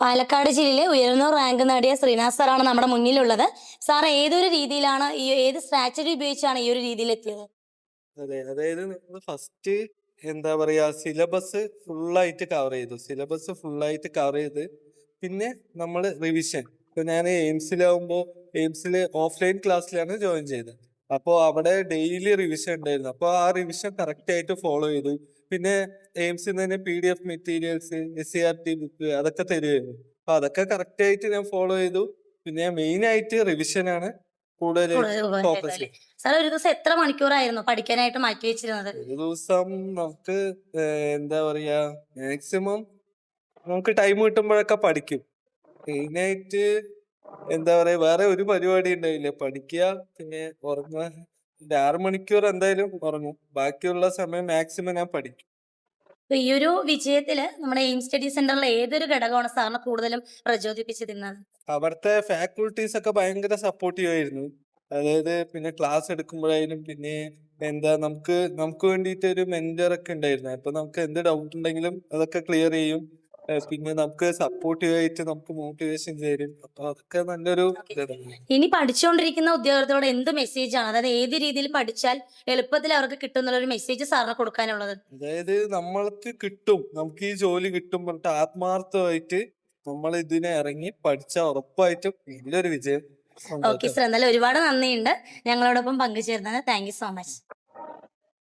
പാലക്കാട് ജില്ലയിലെ ഉയർന്ന റാങ്ക് നേടിയ ശ്രീനാഥ് സാറാണ് നമ്മുടെ മുന്നിലുള്ളത്. സാർ ഏതൊരു രീതിയിലാണ് ഈ ഏത് സ്ട്രാറ്റജി ഉപയോഗിച്ചാണ് ഈ ഒരു രീതിയിൽ എത്തിയത് അതെ അതായത് ഫസ്റ്റ് എന്താ പറയാ സിലബസ് ഫുള്ളായിട്ട് കവർ ചെയ്തു. സിലബസ് ഫുള്ളായിട്ട് കവർ ചെയ്ത് പിന്നെ നമ്മൾ റിവിഷൻ. ഇപ്പൊ ഞാൻ എയിംസിലാവുമ്പോൾ എയിംസിൽ ഓഫ്ലൈൻ ക്ലാസ്സിലാണ് ജോയിൻ ചെയ്തത്. അപ്പോൾ അവിടെ ഡെയിലി റിവിഷൻ ഉണ്ടായിരുന്നു. അപ്പോൾ ആ റിവിഷൻ കറക്റ്റ് ആയിട്ട് ഫോളോ ചെയ്തു. പിന്നെ എയിംസിൽ നിന്ന് തന്നെ P D F materials S C R T book അതൊക്കെ തരുമായിരുന്നു അപ്പൊ അതൊക്കെ കറക്റ്റ് ആയിട്ട് ഞാൻ ഫോളോ ചെയ്തു. പിന്നെ മെയിൻ ആയിട്ട് റിവിഷനാണ് കൂടുതൽ ഫോക്കസ് സാർ ഒരു ദിവസം എത്ര മണിക്കൂറായിരുന്നു പഠിക്കാനായിട്ട് മാറ്റി വെച്ചിരുന്നത്? ഒരു ദിവസം നമുക്ക് എന്താ പറയാ മാക്സിമം നമുക്ക് ടൈം കിട്ടുമ്പോഴൊക്കെ പഠിക്കും. മെയിനായിട്ട് എന്താ പറയാ വേറെ ഒരു പരിപാടി ഉണ്ടായില്ല. പഠിക്കുക പിന്നെ ഉറങ്ങുക. ഒരു ആറ് മണിക്കൂർ എന്തായാലും ഉറങ്ങും. ബാക്കിയുള്ള സമയം മാക്സിമം ഞാൻ പഠിക്കും. ഈ ഒരു വിജയത്തിൽ നമ്മുടെ എയിം സ്റ്റഡി സെന്ററിലെ ഏതൊരു ഘടകമാണ് സാറിനെ കൂടുതലും പ്രചോദിപ്പിച്ചിരുന്നത്? അവിടുത്തെ ഫാക്കൾട്ടീസ് ഒക്കെ ഭയങ്കര സപ്പോർട്ടീവ് ആയിരുന്നു അതായത് പിന്നെ ക്ലാസ് എടുക്കുമ്പോഴായാലും പിന്നെ എന്താ നമുക്ക് നമുക്ക് വേണ്ടിയിട്ട് ഒരു മെന്റർ ഒക്കെ ഉണ്ടായിരുന്നു. അപ്പൊ നമുക്ക് എന്ത് ഡൗട്ട് ഉണ്ടെങ്കിലും അതൊക്കെ ക്ലിയർ ചെയ്യും. പിന്നെ നമുക്ക് സപ്പോർട്ടീവ് ആയിട്ട് നമുക്ക് മോട്ടിവേഷൻ തരും. അപ്പൊ അതൊക്കെ നല്ലൊരു ഇനി പഠിച്ചുകൊണ്ടിരിക്കുന്ന ഉദ്യോഗാർത്ഥികളോട് എന്ത് മെസ്സേജ് ആണ്? അതായത് ഏത് രീതിയിൽ പഠിച്ചാൽ എളുപ്പത്തിൽ അവർക്ക് കിട്ടും ഒരു മെസ്സേജ് സാറിന് കൊടുക്കാനുള്ളത്? അതായത് നമ്മൾക്ക് കിട്ടും. നമുക്ക് ഈ ജോലി കിട്ടും പറഞ്ഞിട്ട് ആത്മാർത്ഥമായിട്ട് നമ്മൾ ഇതിനെ ഇറങ്ങി പഠിച്ച ഉറപ്പായിട്ടും വലിയൊരു വിജയം. ഓക്കെ. സാർ എന്തായാലും ഒരുപാട് നന്ദിയുണ്ട്. ഞങ്ങളോടൊപ്പം പങ്കുചേർന്നത്. Thank you so much.